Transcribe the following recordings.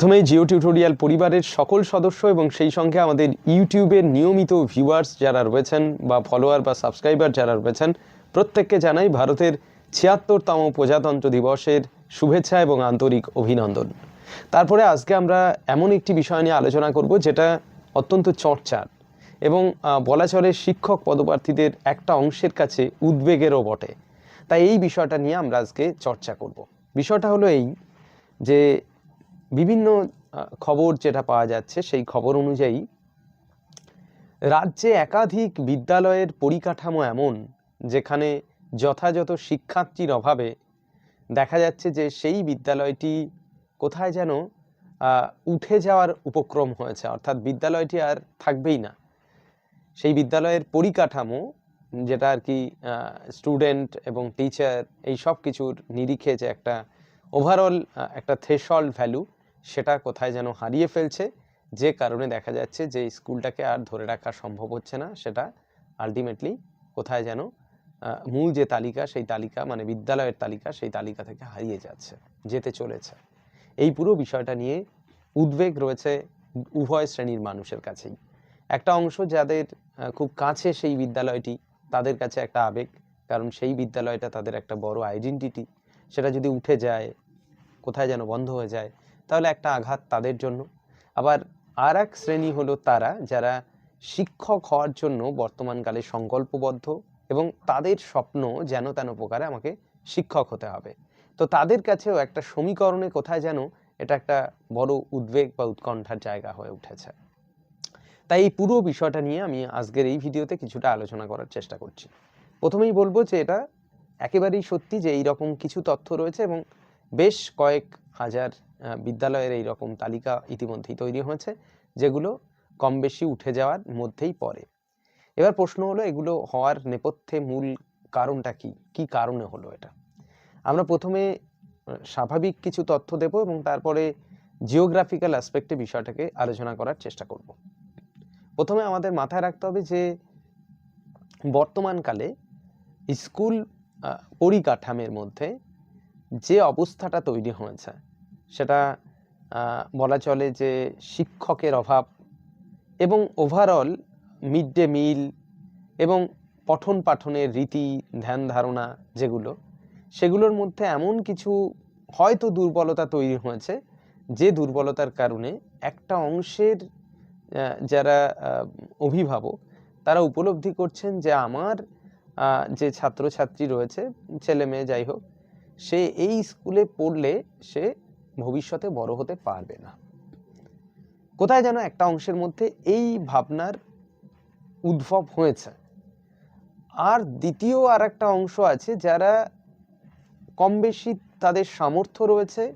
প্রথমেই জিও টিউটোরিয়াল পরিবারের সকল সদস্য এবং সেই সঙ্গে আমাদের ইউটিউবের নিয়মিত ভিউয়ার্স যারা রয়েছেন বা ফলোয়ার বা সাবস্ক্রাইবার যারা রয়েছেন, প্রত্যেককে জানাই ভারতের ছিয়াত্তরতম প্রজাতন্ত্র দিবসের শুভেচ্ছা এবং আন্তরিক অভিনন্দন। তারপরে আজকে আমরা এমন একটি বিষয় নিয়ে আলোচনা করব যেটা অত্যন্ত চর্চার এবং বলা চলে শিক্ষক পদপ্রার্থীদের একটা অংশের কাছে উদ্বেগেরও বটে। তাই এই বিষয়টা নিয়ে আমরা আজকে চর্চা করব। বিষয়টা হলো এই যে বিভিন্ন খবর যেটা পাওয়া যাচ্ছে সেই খবর অনুযায়ী রাজ্যে একাধিক বিদ্যালয়ের পরিকাঠামো এমন যেখানে যথাযথ শিক্ষার্থীর অভাবে দেখা যাচ্ছে যে সেই বিদ্যালয়টি কোথায় যেন উঠে যাওয়ার উপক্রম হয়েছে। অর্থাৎ বিদ্যালয়টি আর থাকবেই না। সেই বিদ্যালয়ের পরিকাঠামো যেটা আর কি স্টুডেন্ট এবং টিচার এই সব কিছুর নিরিখে যে একটা ওভারঅল একটা থ্রেশল্ড ভ্যালু সেটা কোথায় যেন হারিয়ে ফেলছে, যে কারণে দেখা যাচ্ছে যে স্কুলটাকে আর ধরে রাখা সম্ভব হচ্ছে না, সেটা আলটিমেটলি কোথায় যেন মূল যে তালিকা, সেই তালিকা মানে বিদ্যালয়ের তালিকা, সেই তালিকা থেকে হারিয়ে যাচ্ছে, যেতে চলেছে। এই পুরো বিষয়টা নিয়ে উদ্বেগ রয়েছে উভয় শ্রেণির মানুষের কাছেই। একটা অংশ যাদের খুব কাছে সেই বিদ্যালয়টি, তাদের কাছে একটা আবেগ, কারণ সেই বিদ্যালয়টা তাদের একটা বড় আইডেন্টিটি সেটা যদি উঠে যায়, কোথায় যেন বন্ধ হয়ে যায় তাহলে একটা আঘাত তাদের জন্য। আবার আর এক শ্রেণি হলো তারা, যারা শিক্ষক হওয়ার জন্য বর্তমানকালে সংকল্পবদ্ধ এবং তাদের স্বপ্ন যেন তেন প্রকারে আমাকে শিক্ষক হতে হবে। তো তাদের কাছেও একটা সমীকরণে কোথায় যেন এটা একটা বড় উদ্বেগ বা উৎকণ্ঠার জায়গা হয়ে উঠেছে। তাই এই পুরো বিষয়টা নিয়ে আমি আজকের এই ভিডিওতে কিছুটা আলোচনা করার চেষ্টা করছি। প্রথমেই বলব যে এটা একেবারেই সত্যি যে এই রকম কিছু তথ্য রয়েছে এবং বেশ কয়েক হাজার বিদ্যালয়ের এই রকম তালিকা ইতিমধ্যেই তৈরি হয়েছে, যেগুলো কম বেশি উঠে যাওয়ার মধ্যেই পড়ে। এবার প্রশ্ন হলো, এগুলো হওয়ার নেপথ্যে মূল কারণটা কি? কি কারণে হলো এটা? আমরা প্রথমে স্বাভাবিক কিছু তথ্য দেব এবং তারপরে জিওগ্রাফিক্যাল অ্যাসপেক্টে বিষয়টাকে আলোচনা করার চেষ্টা করব। প্রথমে আমাদের মাথায় রাখতে হবে যে, বর্তমানকালে স্কুল পরিকাঠামের মধ্যে যে অবস্থাটা তৈরি হয়েছে সেটা বলা চলে যে শিক্ষকের অভাব এবং ওভারঅল মিড ডে মিল এবং পঠন পাঠনের রীতি, ধ্যান ধারণা যেগুলো, সেগুলোর মধ্যে এমন কিছু হয়তো দুর্বলতা তৈরি হয়েছে যে দুর্বলতার কারণে একটা অংশের যারা অভিভাবক তারা উপলব্ধি করছেন যে আমার যে ছাত্রছাত্রী রয়েছে ছেলে মেয়ে যাই হোক, সে এই স্কুলে পড়লে সে ভবিষ্যতে বড় হতে পারবে না। কোথায় যেন একটা অংশের মধ্যে এই ভাবনার উদ্ভব হয়েছে। আর দ্বিতীয় আর একটা অংশ আছে যারা কম বেশি তাদের সামর্থ্য রয়েছে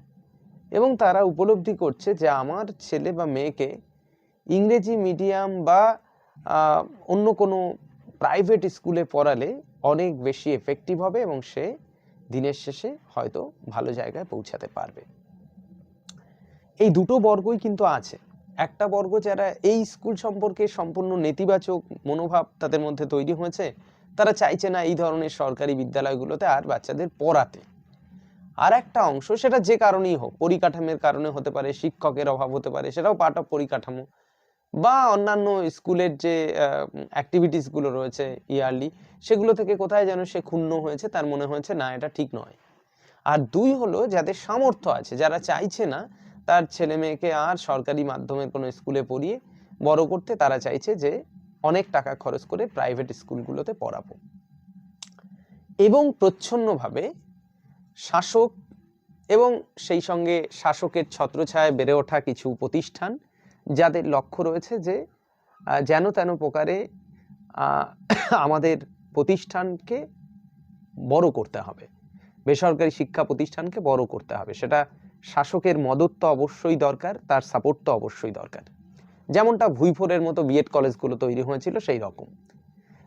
এবং তারা উপলব্ধি করছে যে আমার ছেলে বা মেয়েকে ইংরেজি মিডিয়াম বা অন্য কোনো প্রাইভেট স্কুলে পড়ালে অনেক বেশি এফেক্টিভ হবে এবং সে দিনের শেষে হয়তো ভালো জায়গায় পৌঁছাতে পারবে। এই দুটো বর্গই কিন্তু আছে। একটা বর্গ যারা এই স্কুল সম্পর্কে সম্পূর্ণ নেতিবাচক মনোভাব তাদের মধ্যে তৈরি হয়েছে, তারা চাইছে না এই ধরনের সরকারি বিদ্যালয়গুলোতে আর বাচ্চাদের পড়াতে। আর একটা অংশ সেটা যে কারণেই হোক, পরিকাঠামোর কারণে হতে পারে, শিক্ষকের অভাব হতে পারে, সেটাও পার্ট অফ পরিকাঠামো। বা অন্যান্য স্কুলের যে অ্যাক্টিভিটিসগুলো রয়েছে ইয়ারলি সেগুলো থেকে কোথায় যেন সে ক্ষুণ্ণ হয়েছে, তার মনে হয়েছে, না, এটা ঠিক নয়। আর দুই হলো যাদের সামর্থ্য আছে, যারা চাইছে না তার ছেলে মেয়েকে আর সরকারি মাধ্যমে কোনো স্কুলে পড়িয়ে বড় করতে তারা চাইছে যে অনেক টাকা খরচ করে প্রাইভেট স্কুলগুলোতে পড়াবো। এবং প্রচ্ছন্নভাবে শাসক এবং সেই সঙ্গে শাসকের ছত্রছায়ায় বেড়ে ওঠা কিছু প্রতিষ্ঠান যাদের লক্ষ্য রয়েছে যে যেন তেন প্রকারে আমাদের প্রতিষ্ঠানকে বড় করতে হবে। বেসরকারি শিক্ষা প্রতিষ্ঠানকে বড় করতে হবে। সেটা শাসকের মদত তো অবশ্যই দরকার, তার সাপোর্ট তো অবশ্যই দরকার। যেমনটা ভুইফোরের মতো বিএড কলেজগুলো তৈরি হয়েছিল সেই রকম।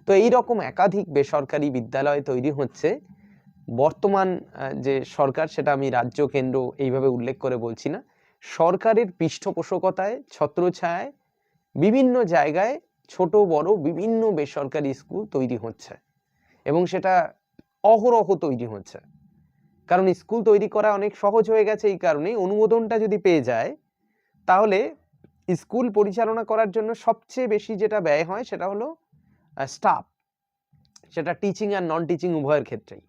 তো এই রকম একাধিক বেসরকারি বিদ্যালয় তৈরি হচ্ছে। বর্তমান যে সরকার, সেটা আমি রাজ্য কেন্দ্র এইভাবে উল্লেখ করে বলছি না, সরকারের পৃষ্ঠপোষকতায়, ছত্রছায়ায়, বিভিন্ন জায়গায় ছোট, বড়, বিভিন্ন বেসরকারি স্কুল তৈরি হচ্ছে। এবং সেটা অহরহ তৈরি হচ্ছে। কারণ স্কুল তৈরি করা অনেক সহজ হয়ে গেছে এই কারণেই। অনুমোদনটা যদি পেয়ে যায়, তাহলে স্কুল পরিচালনা করার জন্য সবচেয়ে বেশি যেটা ব্যয় হয় সেটা হলো স্টাফ সেটা টিচিং আর নন টিচিং উভয়ের ক্ষেত্রেই।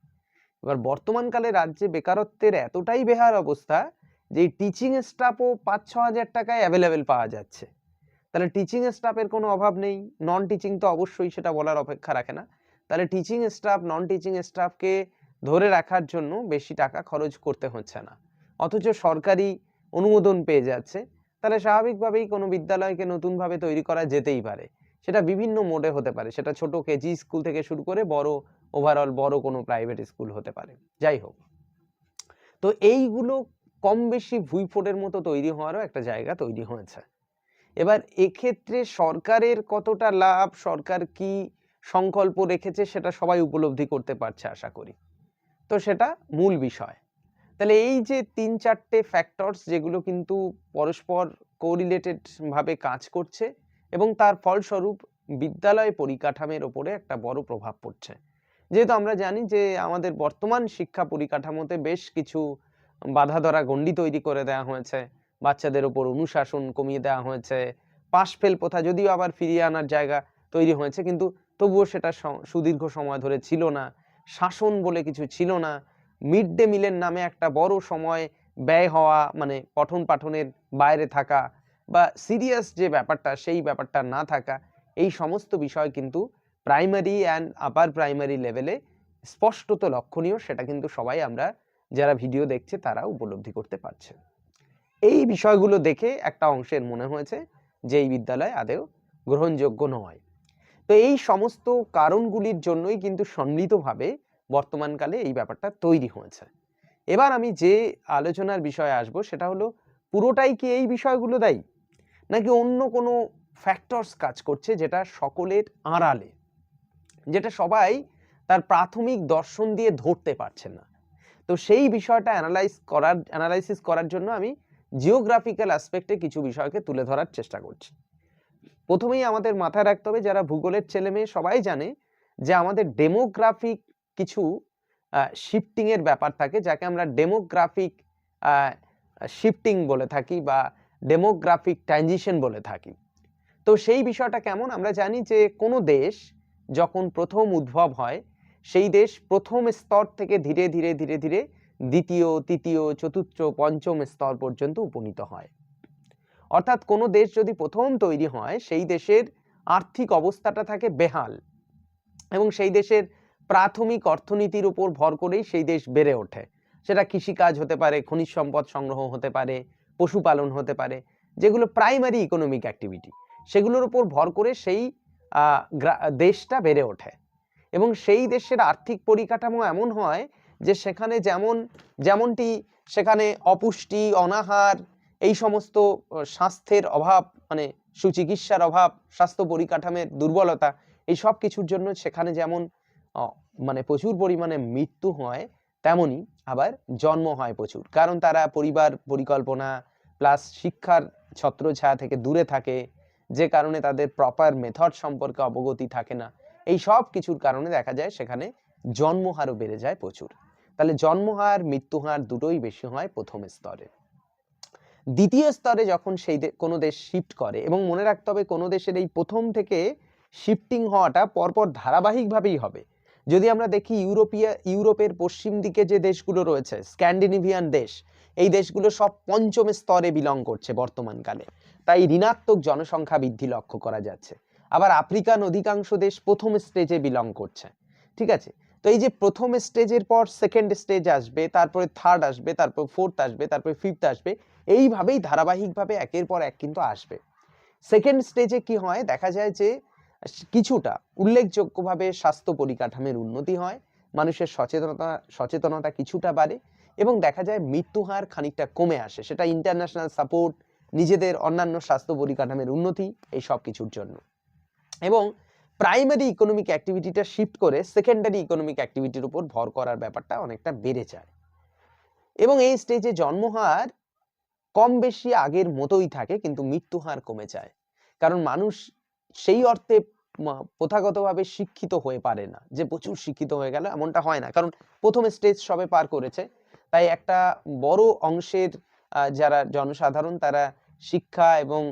এবার বর্তমানকালে রাজ্যে বেকারত্বের এতটাই বেহার অবস্থা যে টিচিং স্টাফও পাঁচ ছ হাজার টাকায় অ্যাভেলেবেল পাওয়া যাচ্ছে। তাহলে টিচিং স্টাফের কোনো অভাব নেই। নন টিচিং তো অবশ্যই সেটা বলার অপেক্ষা রাখে না। তাহলে টিচিং স্টাফ নন টিচিং স্টাফকে ধরে রাখার জন্য বেশি টাকা খরচ করতে হচ্ছে না। অথচ সরকারি অনুমোদন পেয়ে যাচ্ছে, তাহলে স্বাভাবিকভাবেই কোনো বিদ্যালয়কে নতুনভাবে তৈরি করা যেতেই পারে। সেটা বিভিন্ন মোডে হতে পারে, সেটা ছোট কেজি স্কুল থেকে শুরু করে বড় ওভারঅল বড় কোনো প্রাইভেট স্কুল হতে পারে। যাই হোক। তো এইগুলো কম বেশি ভুইফোটের মতো তৈরি হওয়ারও একটা জায়গা তৈরি হয়েছে। এবার এক্ষেত্রে সরকারের কতটা লাভ, সরকার কি সংকল্প রেখেছে, সেটা সবাই উপলব্ধি করতে পারছে আশা করি। তো সেটা মূল বিষয়। তাহলে এই যে তিন চারটে ফ্যাক্টরস যেগুলো কিন্তু পরস্পর কোরিলেটেড ভাবে কাজ করছে এবং তার ফলস্বরূপ বিদ্যালয় পরিকাঠামের ওপরে একটা বড় প্রভাব পড়ছে। যেহেতু আমরা জানি যে আমাদের বর্তমান শিক্ষা পরিকাঠামোতে বেশ কিছু বাধা ধরা গণ্ডি তৈরি করে দেওয়া হয়েছে। বাচ্চাদের ওপর অনুশাসন কমিয়ে দেওয়া হয়েছে। পাশ ফেল প্রথা যদিও আবার ফিরিয়ে আনার জায়গা তৈরি হয়েছে, কিন্তু তবুও সেটা সুদীর্ঘ সময় ধরে ছিল না। শাসন বলে কিছু ছিল না। মিড ডে মিলের নামে একটা বড় সময় ব্যয় হওয়া মানে পঠন পাঠনের বাইরে থাকা বা সিরিয়াস যে ব্যাপারটা, সেই ব্যাপারটা না থাকা, এই সমস্ত বিষয় কিন্তু প্রাইমারি অ্যান্ড আপার প্রাইমারি লেভেলে স্পষ্টত লক্ষণীয়। সেটা কিন্তু সবাই আমরা, যারা ভিডিও দেখছে, তারা উপলব্ধি করতে পারছে। এই বিষয়গুলো দেখে একটা অংশের মনে হয়েছে যে এই বিদ্যালয় আদেও গ্রহণযোগ্য নয়। তো এই সমস্ত কারণগুলির জন্যই কিন্তু সম্মিলিতভাবে বর্তমানকালে এই ব্যাপারটা তৈরি হয়েছে। এবার আমি যে আলোচনার বিষয়ে আসব সেটা হলো, পুরোটাই কি এই বিষয়গুলো দায়ী? নাকি অন্য কোনো ফ্যাক্টরস কাজ করছে যেটা সকলের আড়ালে? যেটা সবাই তার প্রাথমিক দর্শন দিয়ে ধরতে পারছে না। তো সেই বিষয়টা অ্যানালাইজ করার অ্যানালাইসিস করার জন্য আমি জিওগ্রাফিক্যাল অ্যাসপেক্টে কিছু বিষয়কে তুলে ধরার চেষ্টা করছি। প্রথমেই আমাদের মাথায় রাখতে হবে, যারা ভূগোলের ছেলে মেয়ে সবাই জানে যে আমাদের ডেমোগ্রাফিক কিছু শিফটিং এর ব্যাপার থাকে, যাকে আমরা ডেমোগ্রাফিক শিফটিং বলে থাকি বা ডেমোগ্রাফিক ট্রানজিশন বলে থাকি। তো সেই বিষয়টা কেমন? আমরা জানি যে কোনো দেশ যখন প্রথম উদ্ভব হয়, সেই দেশ প্রথম স্তর থেকে ধীরে ধীরে ধীরে ধীরে দ্বিতীয়, তৃতীয়, চতুর্থ, পঞ্চম স্তর পর্যন্ত উপনীত হয়। অর্থাৎ কোনো দেশ যদি প্রথম তৈরি হয়, সেই দেশের আর্থিক অবস্থাটা থাকে বেহাল। এবং সেই দেশের প্রাথমিক অর্থনীতির উপর ভর করেই সেই দেশ বেড়ে ওঠে। সেটা কৃষিকাজ হতে পারে, খনিজ সম্পদ সংগ্রহ হতে পারে, পশুপালন হতে পারে, যেগুলো প্রাইমারি ইকোনমিক অ্যাক্টিভিটি সেগুলোর উপর ভর করে সেই দেশটা বেড়ে ওঠে। এবং সেই দেশের আর্থিক পরিকাঠামো এমন হয় যে সেখানে যেমন, যেমনটি সেখানে অপুষ্টি, অনাহার এই সমস্ত স্বাস্থ্যের অভাব মানে সুচিকিৎসার অভাব, স্বাস্থ্য পরিকাঠামের দুর্বলতা, এই সব কিছুর জন্য সেখানে যেমন মানে প্রচুর পরিমাণে মৃত্যু হয় তেমনি আবার জন্ম হয় প্রচুর। কারণ তারা পরিবার পরিকল্পনা প্লাস শিক্ষার ছত্রছায়া থেকে দূরে থাকে, যে কারণে তাদের প্রপার মেথড সম্পর্কে অবগতি থাকে না। এই সব কিছুর কারণে দেখা যায় সেখানে জন্মহারও বেড়ে যায় প্রচুর। তাহলে জন্মহার, মৃত্যুহার দুটোই বেশি হয় প্রথম স্তরে। দ্বিতীয় স্তরে যখন সেই কোনো দেশ শিফট করে এবং মনে রাখতে হবে কোনো দেশের এই প্রথম থেকে শিফটিং হওয়াটা পরপর ধারাবাহিকভাবেই হবে। যদি আমরা দেখি ইউরোপিয়া, ইউরোপের পশ্চিম দিকে যে দেশগুলো রয়েছে, স্ক্যান্ডিনেভিয়ান দেশ, এই দেশগুলো সব পঞ্চম স্তরে বিলং করছে বর্তমানকালে। তাই ঋণাত্মক জনসংখ্যা বৃদ্ধি লক্ষ্য করা যাচ্ছে। আবার আফ্রিকান অধিকাংশ দেশ প্রথম স্টেজে বিলং করছে। ঠিক আছে? তো এই যে প্রথম স্টেজের পর সেকেন্ড স্টেজ আসবে, তারপরে থার্ড আসবে, তারপর ফোর্থ আসবে, তারপরে ফিফথ আসবে এইভাবেই ধারাবাহিকভাবে একের পর এক কিন্তু আসবে। সেকেন্ড স্টেজে কি হয়? দেখা যায় যে, কিছুটা উল্লেখযোগ্যভাবে স্বাস্থ্য পরিকাঠামোর উন্নতি হয়, মানুষের সচেতনতা সচেতনতা কিছুটা বাড়ে এবং দেখা যায় মৃত্যুহার খানিকটা কমে আসে। সেটা ইন্টারন্যাশনাল সাপোর্ট নিজেদের অন্যান্য স্বাস্থ্য পরিকাঠামোর উন্নতি, এই সব কিছুর জন্য। এবং প্রাইমারি ইকোনমিক অ্যাক্টিভিটিটা শিফট করে সেকেন্ডারি ইকোনমিক অ্যাক্টিভিটির উপর ভর করার ব্যাপারটা অনেকটা বেড়ে যায়। এবং এই স্টেজে জন্মহার কম বেশি আগের মতোই থাকে, কিন্তু মৃত্যু হার কমে যায়। কারণ মানুষ সেই অর্থে প্রথাগতভাবে শিক্ষিত হয়ে পারে না, যে প্রচুর শিক্ষিত হয়ে গেল, এমনটা হয় না। কারণ প্রথম স্টেজ সবে পার করেছে। তাই একটা বড় অংশের যারা জনসাধারণ, তারা শিক্ষা এবং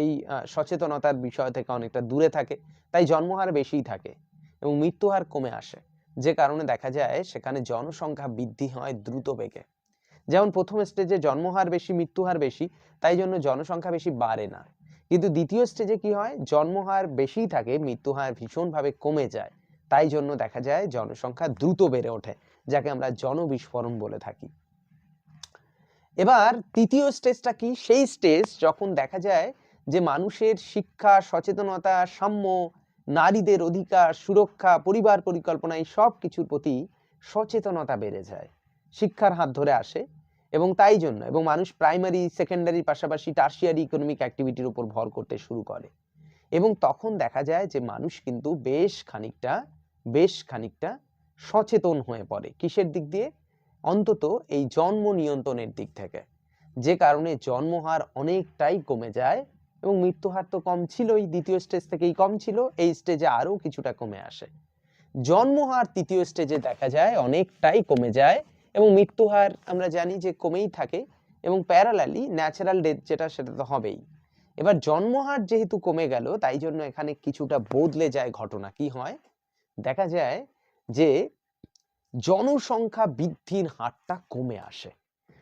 এই সচেতনতার বিষয় থেকে অনেকটা দূরে থাকে। তাই জন্মহার বেশিই থাকে এবং মৃত্যুহার কমে আসে। যে কারণে দেখা যায়, সেখানে জনসংখ্যা বৃদ্ধি হয় দ্রুত বেগে। যেমন প্রথম স্টেজে জন্মহার বেশি, মৃত্যুহার বেশি, তাই জন্য জনসংখ্যা বেশি বাড়ে না। কিন্তু দ্বিতীয় স্টেজে কি হয়? জন্মহার বেশিই থাকে, মৃত্যুহার ভীষণভাবে কমে যায়। তাই জন্য দেখা যায় জনসংখ্যা দ্রুত বেড়ে ওঠে, যাকে আমরা জনবিস্ফোরণ বলে থাকি। এবার তৃতীয় স্টেজটা কি? সেই স্টেজ যখন দেখা যায় যে মানুষের শিক্ষা, সচেতনতা, সাম্য, নারীদের অধিকার, সুরক্ষা, পরিবার পরিকল্পনা, এই সব কিছুর প্রতি সচেতনতা বেড়ে যায়। শিক্ষার হাত ধরে আসে। এবং তাই জন্য, এবং মানুষ প্রাইমারি সেকেন্ডারি পাশাপাশি টার্সিয়ারি ইকোনমিক অ্যাক্টিভিটির উপর ভর করতে শুরু করে। এবং তখন দেখা যায় যে মানুষ কিন্তু বেশ খানিকটা বেশ খানিকটা সচেতন হয়ে পড়ে। কিসের দিক দিয়ে? অন্তত এই জন্ম নিয়ন্ত্রণের দিক থেকে। যে কারণে জন্মহার অনেকটাই কমে যায়, এবং মৃত্যুহার তো কম ছিলই, দ্বিতীয় স্টেজ থেকেই কম ছিল, এই স্টেজে আরও কিছুটা কমে আসে। জন্মহার তৃতীয় স্টেজে দেখা যায় অনেকটাই কমে যায় এবং মৃত্যুহার আমরা জানি যে কমেই থাকে এবং প্যারালালি ন্যাচারাল ডেথ যেটা সেটা তো হবেই। এবার জন্মহার যেহেতু কমে গেল, তাই জন্য এখানে কিছুটা বদলে যায় ঘটনা। কি হয়? দেখা যায় যে জনসংখ্যা বৃদ্ধির হারটা কমে আসে।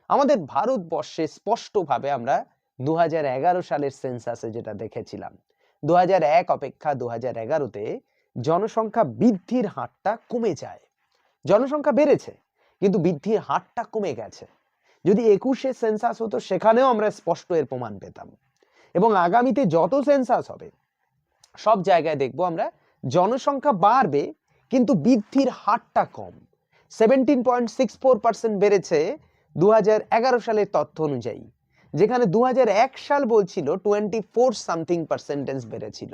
আমাদের ভারতবর্ষে স্পষ্টভাবে আমরা দু হাজার এগারো সালের সেন্সাসে যেটা দেখেছিলাম দু অপেক্ষা দু হাজার জনসংখ্যা বৃদ্ধির হারটা কমে যায়। জনসংখ্যা বেড়েছে কিন্তু বৃদ্ধির হারটা কমে গেছে। যদি একুশে সেন্সাস হতো, সেখানেও আমরা স্পষ্ট এর প্রমাণ পেতাম। এবং আগামীতে যত সেন্সাস হবে, সব জায়গায় দেখব আমরা জনসংখ্যা বাড়বে, কিন্তু বৃদ্ধির হারটা কম। Seventeen point six four percent বেড়েছে দু এগারো সালের তথ্য অনুযায়ী, যেখানে দু এক সাল বলছিল টোয়েন্টি ফোর সামথিং পার্সেন্টেজ বেড়েছিল।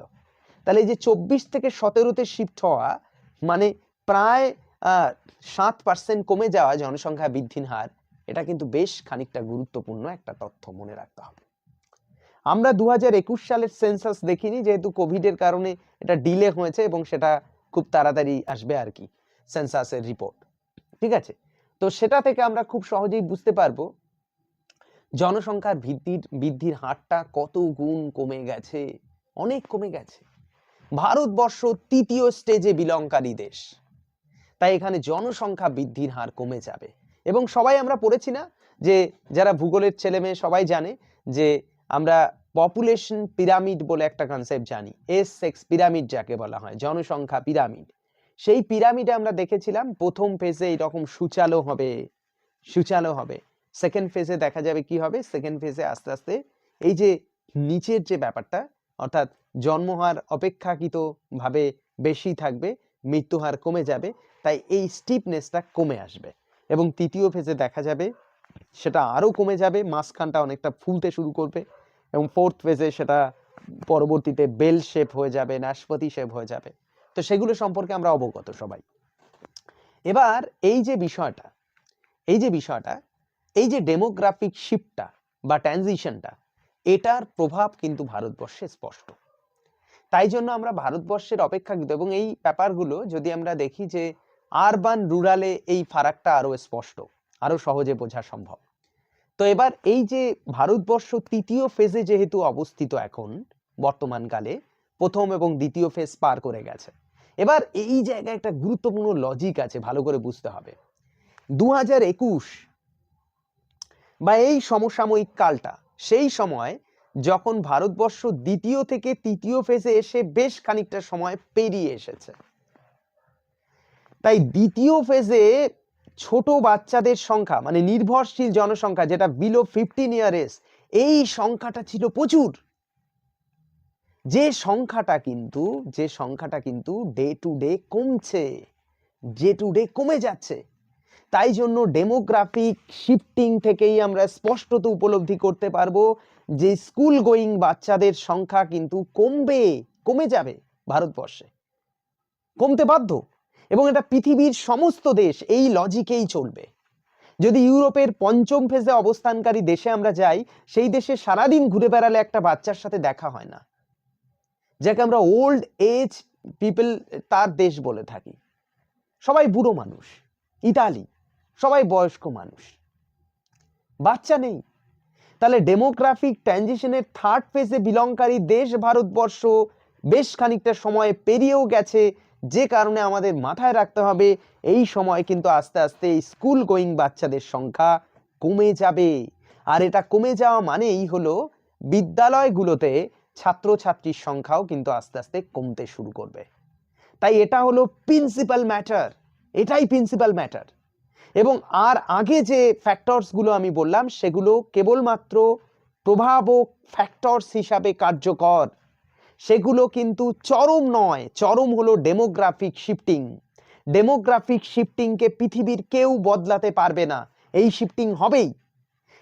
তাহলে এই যে চব্বিশ থেকে সতেরোতে শিফট হওয়া মানে প্রায় সাত পার্সেন্ট কমে যাওয়া জনসংখ্যা বৃদ্ধির হার, এটা কিন্তু বেশ খানিকটা গুরুত্বপূর্ণ একটা তথ্য মনে রাখতে হবে। আমরা দু সালের সেন্সাস দেখিনি, যেহেতু কোভিডের কারণে এটা ডিলে হয়েছে এবং সেটা খুব তাড়াতাড়ি আসবে আর কি, সেন্সাসের রিপোর্ট ঠিক আছে? তো সেটা থেকে আমরা খুব সহজেই বুঝতে পারব, জনসংখ্যার বৃদ্ধির বৃদ্ধির হারটা কত গুণ কমে গেছে, অনেক কমে গেছে। ভারতবর্ষ তৃতীয় স্টেজে বিলংকারী দেশ। তাই এখানে জনসংখ্যা বৃদ্ধির হার কমে যাবে। এবং সবাই আমরা পড়েছি না যে যারা ভূগোলের ছেলে মেয়ে সবাই জানে যে আমরা পপুলেশন পিরামিড বলে একটা কনসেপ্ট জানি। এস সেক্স পিরামিড যাকে বলা হয়, জনসংখ্যা পিরামিড সেই পিরামিডে আমরা দেখেছিলাম প্রথম ফেজে এরকম সুচালো হবে সুচালো হবে। সেকেন্ড ফেজে দেখা যাবে কি হবে? সেকেন্ড ফেজে আস্তে আস্তে এই যে নিচের যে ব্যাপারটা, অর্থাৎ জন্মহার অপেক্ষাকৃত ভাবে বেশি থাকবে মৃত্যুহার কমে যাবে। তাই এই স্টিপনেসটা কমে আসবে। এবং তৃতীয় ফেজে দেখা যাবে, সেটা আরও কমে যাবে, মাঝখানটা অনেকটা ফুলতে শুরু করবে এবং ফোর্থ ফেজে সেটা পরবর্তীতে বেল শেপ হয়ে যাবে, নাশপাতি শেপ হয়ে যাবে। তো সেগুলো সম্পর্কে আমরা অবগত সবাই। এবার এই যে বিষয়টা, এই যে বিষয়টা, এই যে ডেমোগ্রাফিক শিফটটা বা ট্রানজিশনটা এটার প্রভাব কিন্তু ভারতবর্ষে স্পষ্ট। তাই জন্য আমরা ভারতবর্ষের অপেক্ষাকৃত এবং এই ব্যাপারগুলো যদি আমরা দেখি যে আরবান রুরালে এই ফারাকটা আরও স্পষ্ট আরও সহজে বোঝা সম্ভব। তো এবার এই যে ভারতবর্ষ তৃতীয় ফেজে যেহেতু অবস্থিত এখন বর্তমানকালে প্রথম এবং দ্বিতীয় ফেজ পার করে গেছে। এবার এই জায়গায় একটা গুরুত্বপূর্ণ লজিক আছে, ভালো করে বুঝতে হবে। দু হাজার একুশ বা এই সমসাময়িক কালটা, সেই সময় যখন ভারতবর্ষ দ্বিতীয় থেকে তৃতীয় ফেজে এসে বেশ খানিকটা সময় পেরিয়ে এসেছে। তাই দ্বিতীয় ফেজে ছোট বাচ্চাদের সংখ্যা মানে নির্ভরশীল জনসংখ্যা, যেটা বিলো ফিফটিন ইয়ারেস এই সংখ্যাটা ছিল প্রচুর। যে সংখ্যাটা কিন্তু, যে সংখ্যাটা কিন্তু ডে টু ডে কমছে ডে টু ডে কমে যাচ্ছে। তাই জন্য ডেমোগ্রাফিক শিফটিং থেকেই আমরা স্পষ্টত উপলব্ধি করতে পারব যে স্কুল গোয়িং বাচ্চাদের সংখ্যা কিন্তু কমবে, কমে যাবে ভারতবর্ষে। কমতে বাধ্য। এবং এটা পৃথিবীর সমস্ত দেশ এই লজিকেই চলবে। যদি ইউরোপের পঞ্চম ফেজে অবস্থানকারী দেশে আমরা যাই, সেই দেশে সারাদিন ঘুরে বেড়ালে একটা বাচ্চার সাথে দেখা হয় না। যাকে আমরা ওল্ড এজ পিপল তার দেশ বলে থাকি। সবাই বুড়ো মানুষ, ইতালি, সবাই বয়স্ক মানুষ। বাচ্চা নেই। তাহলে ডেমোগ্রাফিক ট্রানজিশনের থার্ড ফেজে বিলংকারী দেশ ভারতবর্ষ বেশ খানিকটা সময় পেরিয়েও গেছে। যে কারণে আমাদের মাথায় রাখতে হবে, এই সময় কিন্তু আস্তে আস্তে স্কুল গোয়িং বাচ্চাদের সংখ্যা কমে যাবে। আর এটা কমে যাওয়া মানেই হলো বিদ্যালয়গুলোতে ছাত্রছাত্রীর সংখ্যাও কিন্তু আস্তে আস্তে কমতে শুরু করবে। তাই এটা হলো প্রিন্সিপাল ম্যাটার এটাই প্রিন্সিপাল ম্যাটার এবং আর আগে যে ফ্যাক্টরসগুলো আমি বললাম, সেগুলো কেবলমাত্র প্রভাবক ফ্যাক্টরস হিসাবে কার্যকর। সেগুলো কিন্তু চরম নয়। চরম হলো ডেমোগ্রাফিক শিফটিং ডেমোগ্রাফিক শিফটিংকে পৃথিবীর কেউ বদলাতে পারবে না। এই শিফটিং হবেই।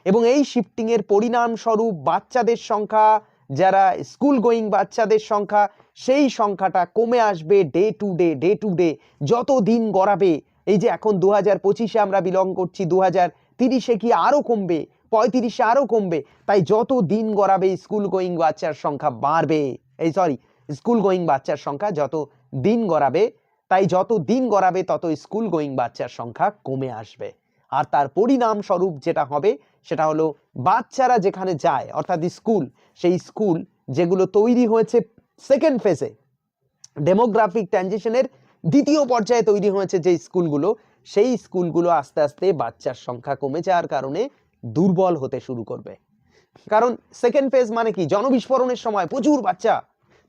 এবং এই শিফটিংয়ের পরিণামস্বরূপ বাচ্চাদের সংখ্যা, যারা স্কুল গোয়িং বাচ্চাদের সংখ্যা, সেই সংখ্যাটা কমে আসবে day to day day to day যত দিন গড়াবে, এই যে এখন দু হাজার পঁচিশে আমরা বিলং করছি দু হাজার তিরিশে কি আরও কমবে? পঁয়ত্রিশে আরও কমবে। তাই যত দিন গড়াবে স্কুল গোয়িং বাচ্চার সংখ্যা বাড়বে। এই সরি স্কুল গোয়িং বাচ্চার সংখ্যা যত দিন গড়াবে, তাই যত দিন গড়াবে, তত স্কুল গোয়িং বাচ্চার সংখ্যা কমে আসবে। আর তার পরিণাম স্বরূপ যেটা হবে, সেটা হলো বাচ্চারা যেখানে যায়, অর্থাৎ স্কুল সেই স্কুল যেগুলো তৈরি হয়েছে সেকেন্ড ফেজে ডেমোগ্রাফিক ট্রানজিশনের দ্বিতীয় পর্যায়ে তৈরি হয়েছে যে স্কুলগুলো সেই স্কুলগুলো আস্তে আস্তে বাচ্চার সংখ্যা কমে যাওয়ার কারণে দুর্বল হতে শুরু করবে। কারণ সেকেন্ড ফেজ মানে কি? জনবিস্ফোরণের সময় প্রচুর বাচ্চা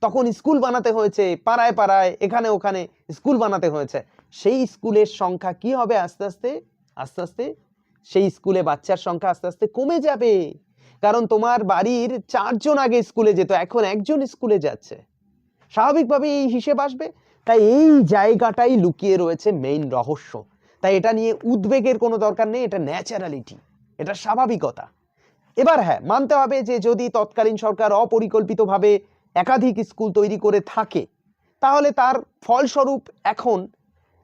তখন স্কুল বানাতে হয়েছে, পাড়ায় পাড়ায়, এখানে ওখানে স্কুল বানাতে হয়েছে। সেই স্কুলের সংখ্যা কি হবে আস্তে আস্তে? আস্তে আস্তে সেই স্কুলে বাচ্চার সংখ্যা আস্তে আস্তে কমে যাবে। কারণ তোমার বাড়ির চারজন আগে স্কুলে যেত, এখন একজন স্কুলে যাচ্ছে। স্বাভাবিকভাবে এই হিসেব আসবে। তাই এই জায়গাটাই লুকিয়ে রয়েছে মেইন রহস্য। তাই এটা নিয়ে উদ্বেগের কোনো দরকার নেই, এটা ন্যাচারালিটি এটা স্বাভাবিকতা। এবার হ্যাঁ মানতে হবে যে যদি তৎকালীন সরকার অপরিকল্পিতভাবে একাধিক স্কুল তৈরি করে থাকে, তাহলে তার ফলস্বরূপ এখন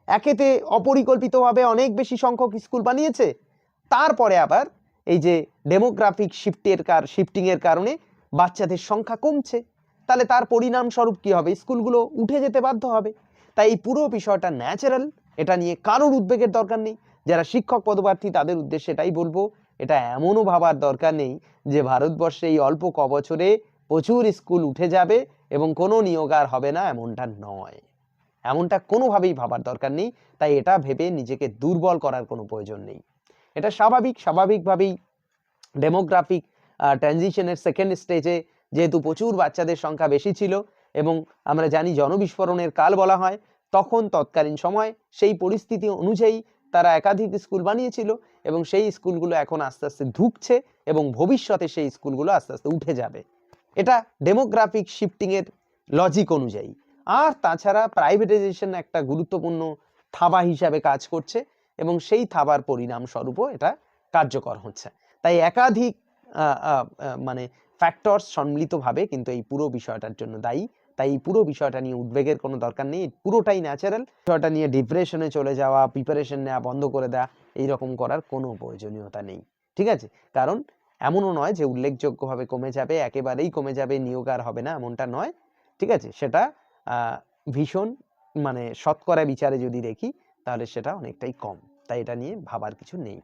একেতে অপরিকল্পিতভাবে অনেক বেশি সংখ্যক স্কুল বানিয়েছে। তারপরে আবার এই যে ডেমোগ্রাফিক শিফটের কার, শিফটিংয়ের কারণে বাচ্চাদের সংখ্যা কমছে। তাহলে তার পরিণামস্বরূপ কি হবে? স্কুলগুলো উঠে যেতে বাধ্য হবে। তাই এই পুরো বিষয়টা ন্যাচারাল এটা নিয়ে কারোর উদ্বেগের দরকার নেই। যারা শিক্ষক পদপ্রার্থী, তাদের উদ্দেশ্যে এটাই বলব, এটা এমনও ভাবার দরকার নেই যে ভারতবর্ষে এই অল্প ক বছরে প্রচুর স্কুল উঠে যাবে এবং কোনো নিয়োগ আর হবে না, এমনটা নয়। এমনটা কোনোভাবেই ভাবার দরকার নেই, তাই এটা ভেবে নিজেকে দুর্বল করার কোনো প্রয়োজন নেই। এটা স্বাভাবিক, স্বাভাবিকভাবেই ডেমোগ্রাফিক ট্রানজিশনের সেকেন্ড স্টেজে যেহেতু প্রচুর বাচ্চাদের সংখ্যা বেশি ছিল এবং আমরা জানি জনবিস্ফোরণের কাল বলা হয়, তখন তৎকালীন সময় সেই পরিস্থিতি অনুযায়ী তারা একাধিক স্কুল বানিয়েছিল এবং সেই স্কুলগুলো এখন আস্তে আস্তে ধুকছে এবং ভবিষ্যতে সেই স্কুলগুলো আস্তে আস্তে উঠে যাবে। এটা ডেমোগ্রাফিক শিফটিংয়ের লজিক অনুযায়ী। আর তাছাড়া প্রাইভেটাইজেশন একটা গুরুত্বপূর্ণ থাবা হিসাবে কাজ করছে এবং সেই থাবার পরিণাম স্বরূপও এটা কার্যকর হচ্ছে। তাই একাধিক মানে ফ্যাক্টরস সম্মিলিতভাবে কিন্তু এই পুরো বিষয়টার জন্য দায়ী। তাই এই পুরো বিষয়টা নিয়ে উদ্বেগের কোনো দরকার নেই। পুরোটাই ন্যাচারাল বিষয়টা নিয়ে ডিপ্রেশনে চলে যাওয়া প্রিপারেশন নেওয়া, বন্ধ করে দেওয়া, এইরকম করার কোনো প্রয়োজনীয়তা নেই। ঠিক আছে? কারণ এমনও নয় যে উল্লেখযোগ্যভাবে কমে যাবে, একেবারেই কমে যাবে, নিয়োগ আর হবে না, এমনটা নয়। ঠিক আছে? সেটা ভীষণ মানে শতকরা বিচারে যদি দেখি, তাহলে সেটা অনেকটাই কম। তাই এটা নিয়ে ভাবার কিছু নেই।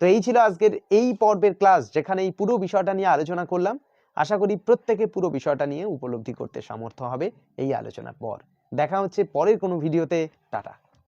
তো এই ছিল আজকের এই পর্বের ক্লাস, যেখানে এই পুরো বিষয়টা নিয়ে আলোচনা করলাম। আশা করি প্রত্যেকে পুরো বিষয়টা নিয়ে উপলব্ধি করতে সামর্থ্য হবে এই আলোচনার পর। দেখা হচ্ছে পরের কোনো ভিডিওতে। টাটা।